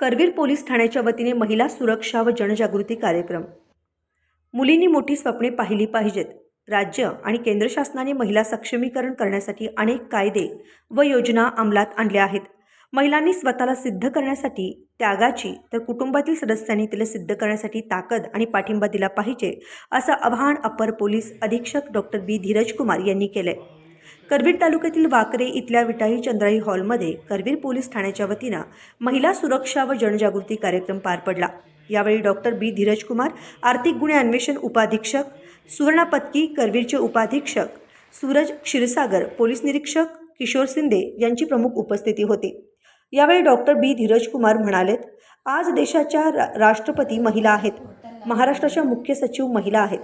Karveer police ठाण्याच्या वतीने महिला सुरक्षा व जनजागृती कार्यक्रम. मुलींनी मोठी स्वप्ने पाहिली पाहिजेत. राज्य आणि केंद्र शासनाने महिला सक्षमीकरण करण्यासाठी अनेक कायदे व योजना अंमलात आणल्या आहेत. महिलांनी स्वतःला सिद्ध करण्यासाठी त्यागाची तर कुटुंबातील सदस्यांनी तिला सिद्ध करण्यासाठी ताकद आणि पाठिंबा दिला पाहिजे असं आवाहन अपर पोलीस अधीक्षक डॉक्टर बी धीरज कुमार यांनी केलंय. करवीर तालुक्यातील वाकरे इथल्या विटाई चंद्राई हॉलमध्ये करवीर पोलीस ठाण्याच्या वतीनं महिला सुरक्षा व जनजागृती कार्यक्रम पार पडला. यावेळी डॉक्टर बी. धीरज कुमार आर्थिक गुन्हे अन्वेषण उपाधीक्षक सुवर्णा पत्की करवीरचे उपाधीक्षक सूरज क्षीरसागर पोलीस निरीक्षक किशोर शिंदे यांची प्रमुख उपस्थिती होती. यावेळी डॉक्टर बी. धीरज कुमार म्हणालेत आज देशाच्या रा राष्ट्रपती महिला आहेत. महाराष्ट्राच्या मुख्य सचिव महिला आहेत.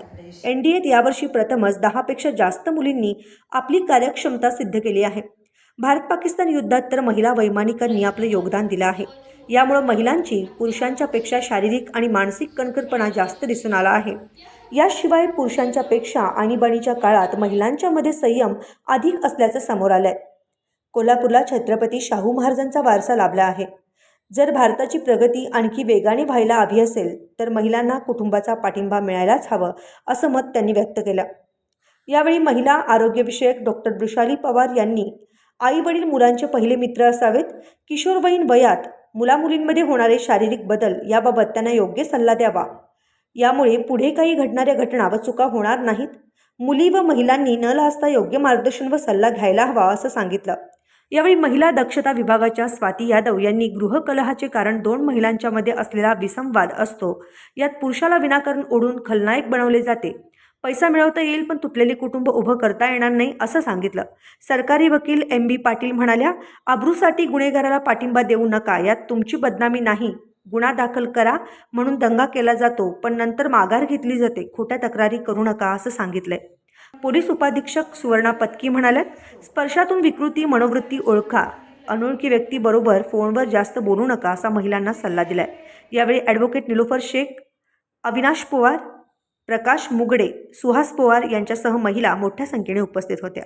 एन डी एत यावर्षी प्रथमच दहापेक्षा जास्त मुलींनी आपली कार्यक्षमता सिद्ध केली आहे. भारत पाकिस्तान युद्धात तर महिला वैमानिकांनी आपलं योगदान दिलं आहे. यामुळं महिलांची पुरुषांच्या पेक्षा शारीरिक आणि मानसिक कणखरपणा जास्त दिसून आला आहे. याशिवाय पुरुषांच्या पेक्षा आणीबाणीच्या काळात महिलांच्यामध्ये संयम अधिक असल्याचं समोर आलंय. कोल्हापूरला छत्रपती शाहू महाराजांचा वारसा लाभला आहे. जर भारताची प्रगती आणखी वेगाने व्हायला हवी असेल तर महिलांना कुटुंबाचा पाठिंबा मिळायलाच हवं असं मत त्यांनी व्यक्त केलं. यावेळी महिला आरोग्यविषयक डॉक्टर वृषाली पवार यांनी आई वडील मुलांचे पहिले मित्र असावेत किशोरवयीन वयात मुलामुलींमध्ये होणारे शारीरिक बदल याबाबत त्यांना योग्य सल्ला द्यावा. यामुळे पुढे काही घडणाऱ्या घटना व चुका होणार नाहीत. मुली व महिलांनी न लाजता योग्य मार्गदर्शन व सल्ला घ्यायला हवा असं सांगितलं. यावेळी महिला दक्षता विभागाच्या स्वाती यादव यांनी गृहकलहाचे कारण दोन महिलांच्यामध्ये असलेला विसंवाद असतो. यात पुरुषाला विनाकारण ओढून खलनायक बनवले जाते. पैसा मिळवता येईल पण तुटलेले कुटुंब उभं करता येणार नाही असं सांगितलं. सरकारी वकील एम बी पाटील म्हणाल्या आब्रूसाठी गुन्हेगाराला पाठिंबा देऊ नका यात तुमची बदनामी नाही. गुन्हा दाखल करा म्हणून दंगा केला जातो पण नंतर माघार घेतली जाते. खोट्या तक्रारी करू नका असं सांगितलंय. पोलीस उपाधीक्षक सुवर्णा पत्की म्हणाल्यात स्पर्शातून विकृती मनोवृत्ती ओळखा. अनोळखी व्यक्तीबरोबर फोनवर जास्त बोलू नका असा महिलांना सल्ला दिलाय. यावेळी ॲडव्होकेट निलोफर शेख अविनाश पवार प्रकाश मुगडे सुहास पवार यांच्यासह महिला मोठ्या संख्येने उपस्थित होत्या.